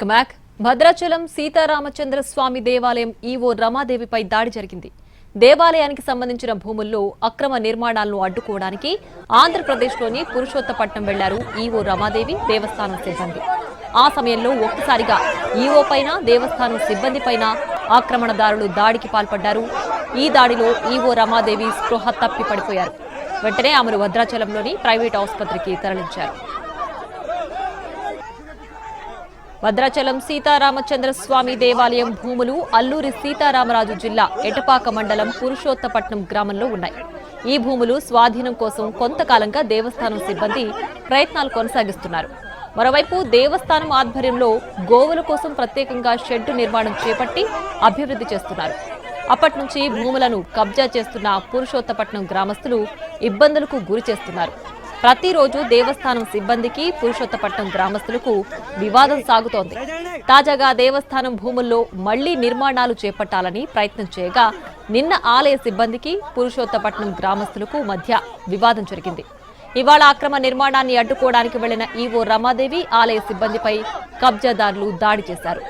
కమాక్ భద్రాచలం సీతారామచంద్ర స్వామి దేవాలయం ఈవో రమాదేవిపై దాడి జరిగింది. దేవాలయానికి సంబంధించిన భూముల్లో అక్రమ నిర్మాణాలను అడ్డుకోవడానికి ఆంధ్రప్రదేశ్లోని పురుషోత్తపట్నం వెళ్ళారు ఈవో రమాదేవి దేవస్థానం సిబ్బంది. ఆ సమయంలో ఒక్కసారిగా ఈవో పైన దేవస్థానం సిబ్బంది పైన ఆక్రమణదారులు దాడికి పాల్పడ్డారు. ఈ దాడిలో ఈవో రమాదేవి స్పృహ తప్పి పడిపోయారు వెంటనే ఆమెను భద్రాచలంలోని ప్రైవేట్ ఆసుపత్రికి తరలించారు. భద్రాచలం సీతారామచంద్ర స్వామి దేవాలయం భూములు అల్లూరి సీతారామరాజు జిల్లా ఎటపాక మండలం పురుషోత్తపట్నం గ్రామంలో ఉన్నాయి. ఈ భూములు స్వాధీనం కోసం కొంతకాలంగా దేవస్థానం సిబ్బంది ప్రయత్నాలు కొనసాగిస్తున్నారు. మరోవైపు దేవస్థానం ఆధ్వర్యంలో గోవుల కోసం ప్రత్యేకంగా షెడ్డు నిర్మాణం చేపట్టి అభివృద్ధి చేస్తున్నారు. అప్పటి నుంచి భూములను కబ్జా చేస్తున్న పురుషోత్తపట్నం గ్రామస్తులు ఇబ్బందులకు గురి చేస్తున్నారు. ప్రతిరోజు దేవస్థానం సిబ్బందికి పురుషోత్తపట్నం గ్రామస్తులకు వివాదం సాగుతోంది. తాజాగా దేవస్థానం భూముల్లో మళ్ళీ నిర్మాణాలు చేపట్టాలని ప్రయత్నం చేయగా నిన్న ఆలయ సిబ్బందికి పురుషోత్తపట్నం గ్రామస్తులకు మధ్య వివాదం జరిగింది. ఇవాళ అక్రమ నిర్మాణాన్ని అడ్డుకోవడానికి వెళ్ళిన ఈవో రమాదేవి ఆలయ సిబ్బందిపై కబ్జాదారులు దాడి చేశారు.